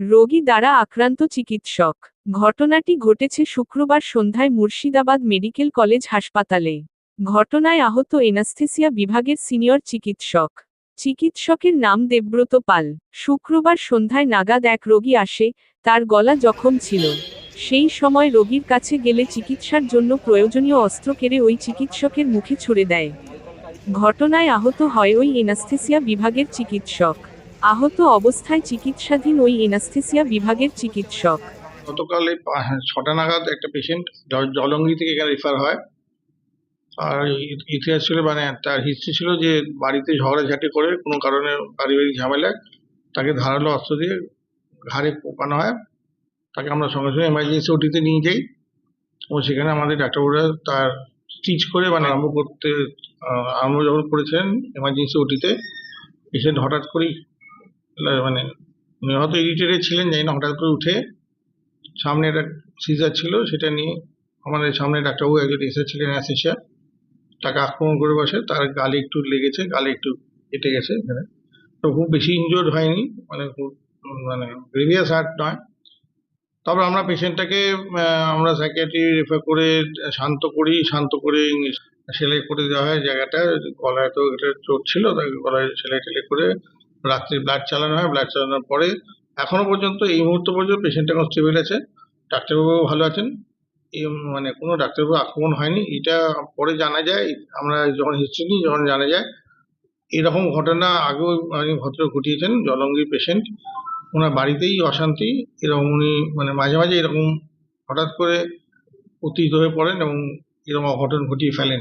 রোগী দ্বারা আক্রান্ত চিকিৎসক। ঘটনাটি ঘটেছে শুক্রবার সন্ধ্যায় মুর্শিদাবাদ মেডিকেল কলেজ হাসপাতালে। ঘটনায় আহত এনাস্থেসিয়া বিভাগের সিনিয়র চিকিৎসক। চিকিৎসকের নাম দেবব্রত পাল। শুক্রবার সন্ধ্যায় নাগাদ এক রোগী আসে, তার গলা জখম ছিল। সেই সময় রোগীর কাছে গেলে চিকিৎসার জন্য প্রয়োজনীয় অস্ত্র কেড়ে ওই চিকিৎসকের মুখে ছুড়ে দেয়। ঘটনায় আহত হয় ওই এনাস্থেসিয়া বিভাগের চিকিৎসক। আহত অবস্থায় চিকিৎসাধীন ওই এনাস্থেসিয়া বিভাগের চিকিৎসক। গতকাল এই হ্যাঁ, ছটা নাগাদ একটা পেশেন্ট জলঙ্গি থেকে এখানে রেফার হয়। আর ইতিহাস ছিল মানে তার হিস্ট্রি ছিল যে বাড়িতে ঝগড়াঝাটি করে কোনো কারণে পারিবারিক ঝামেলায় তাকে ধারালো অস্ত্র দিয়ে ঘাড়ে পোকানো হয়। তাকে আমরা সঙ্গে সঙ্গে এমার্জেন্সি ওটিতে নিয়ে যাই। এবং সেখানে আমাদের ডাক্তারবাবুরা তার স্টিচ করে মানে আরম্ভ করতে আরম্ভ যখন করেছেন এমার্জেন্সি ওটিতে পেশেন্ট হঠাৎ করেই মানে উনি হয়তো ইরিটেটেড ছিলেন জানি না, হঠাৎ করে উঠে সামনে একটা সিজার ছিল, সেটা নিয়ে আমাদের সামনে ডাক্তারবাবু একজন এসেছিলেন অ্যাসেসিয়া তাকে আক্রমণ করে বসে, তার গালে একটু লেগেছে, গালে একটু কেটে গেছে এখানে। তো খুব বেশি ইনজোর্ড হয়নি মানে খুব মানে গ্রেভিয়াস হার্ট নয়। তবে আমরা পেশেন্টটাকে আমরা সাইকিয়াট্রি রেফার করে শান্ত করি, শান্ত করে সেলাই করে দেওয়া হয় জায়গাটা, গলায় তো এটা চোট ছিল তাই গলায় সেলাই টেলাই করে রাত্রে ব্লাড চালানো হয় ব্লাড চালানোর পরে এখনও পর্যন্ত এই মুহূর্ত পর্যন্ত পেশেন্ট এখন স্টেবল আছে। ডাক্তারবাবু ভালো আছেন। এই মানে কোনো ডাক্তারবাবু আক্রমণ হয়নি। এটা পরে জানা যায়, আমরা যখন হিস্ট্রি নিই, যখন জানা যায়, এরকম ঘটনা আগেও মানে ভদ্র ঘটিয়েছেন, জলঙ্গি পেশেন্ট ওনার বাড়িতেই অশান্তি। এরকম উনি মানে মাঝে মাঝে এরকম হঠাৎ করে উত্তেজিত হয়ে পড়েন এবং এরকম অঘটন ঘটিয়ে ফেলেন।